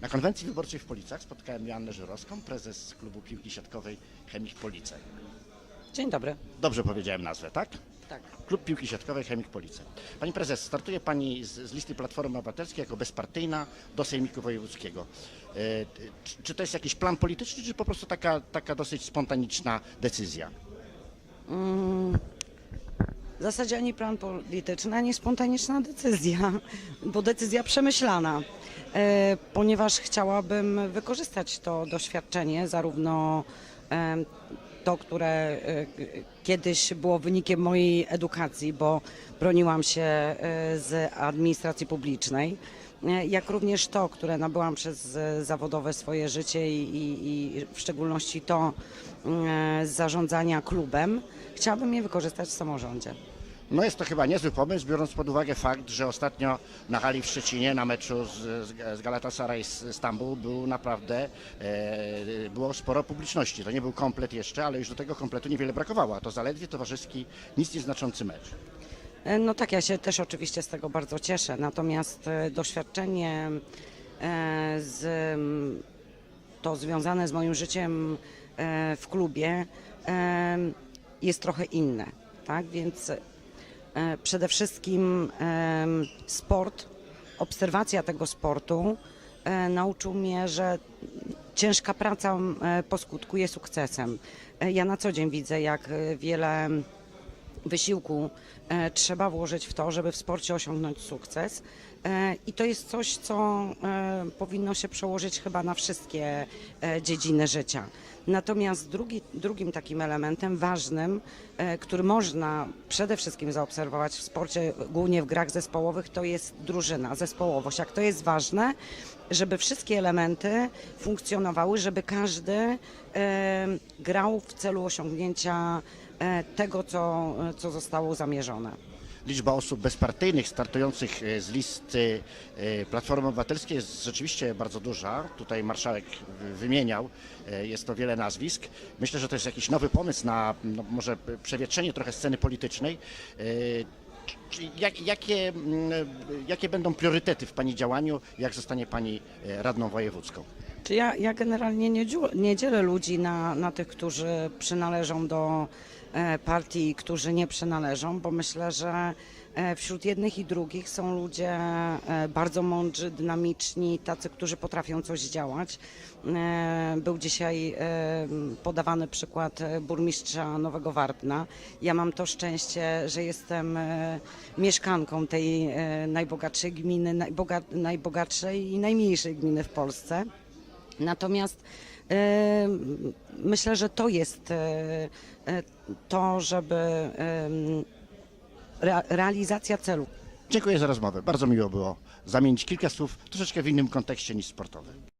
Na konwencji wyborczej w Policach spotkałem Joannę Żyrowską, prezes klubu piłki siatkowej Chemik Police. Dzień dobry. Dobrze powiedziałem nazwę, tak? Tak. Klub Piłki Siatkowej Chemik Police. Pani prezes, startuje Pani z, z listy Platformy Obywatelskiej jako bezpartyjna do Sejmiku Wojewódzkiego. E, czy, czy to jest jakiś plan polityczny, czy po prostu taka, taka dosyć spontaniczna decyzja? W zasadzie ani plan polityczny, ani spontaniczna decyzja, bo decyzja przemyślana, e, ponieważ chciałabym wykorzystać to doświadczenie, zarówno e, to, które e, kiedyś było wynikiem mojej edukacji, bo broniłam się z administracji publicznej, jak również to, które nabyłam przez zawodowe swoje życie i, i, i w szczególności to z zarządzania klubem, chciałabym je wykorzystać w samorządzie. No jest to chyba niezły pomysł, biorąc pod uwagę fakt, że ostatnio na hali w Szczecinie na meczu z, z, Galatasaray z Stambuł był naprawdę, e, było sporo publiczności. To nie był komplet jeszcze, ale już do tego kompletu niewiele brakowało, a to zaledwie towarzyski, nic nieznaczący mecz. E, No tak, ja się też oczywiście z tego bardzo cieszę, natomiast e, doświadczenie e, z, to związane z moim życiem w klubie jest trochę inne, tak, więc przede wszystkim e, sport, obserwacja tego sportu e, nauczył mnie, że ciężka praca e, poskutkuje sukcesem. E, Ja na co dzień widzę, jak e, wiele wysiłku e, trzeba włożyć w to, żeby w sporcie osiągnąć sukces. E, I to jest coś, co e, powinno się przełożyć chyba na wszystkie e, dziedziny życia. Natomiast drugi, drugim takim elementem ważnym, e, który można przede wszystkim zaobserwować w sporcie, głównie w grach zespołowych, to jest drużyna, zespołowość. Jak to jest ważne, żeby wszystkie elementy funkcjonowały, żeby każdy e, grał w celu osiągnięcia e, tego, co, co zostało zamierzone. Liczba osób bezpartyjnych startujących e, z listy e, Platformy Obywatelskiej jest rzeczywiście bardzo duża. Tutaj marszałek wy- wymieniał, e, jest to wiele nazwisk. Myślę, że to jest jakiś nowy pomysł na no, może przewietrzenie trochę sceny politycznej. Jak, jakie, mm, jakie będą priorytety w Pani działaniu, jak zostanie Pani radną wojewódzką? Czy ja, ja generalnie nie, nie dzielę ludzi na, na tych, którzy przynależą do e, partii, którzy nie przynależą, bo myślę, że e, wśród jednych i drugich są ludzie e, bardzo mądrzy, dynamiczni, tacy, którzy potrafią coś działać. Był dzisiaj podawany przykład burmistrza Nowego Wardna. Ja mam to szczęście, że jestem mieszkanką tej najbogatszej gminy, najboga, najbogatszej i najmniejszej gminy w Polsce. Natomiast e, myślę, że to jest e, e, to, żeby realizacja celu. Dziękuję za rozmowę. Bardzo miło było zamienić kilka słów troszeczkę w innym kontekście niż sportowym.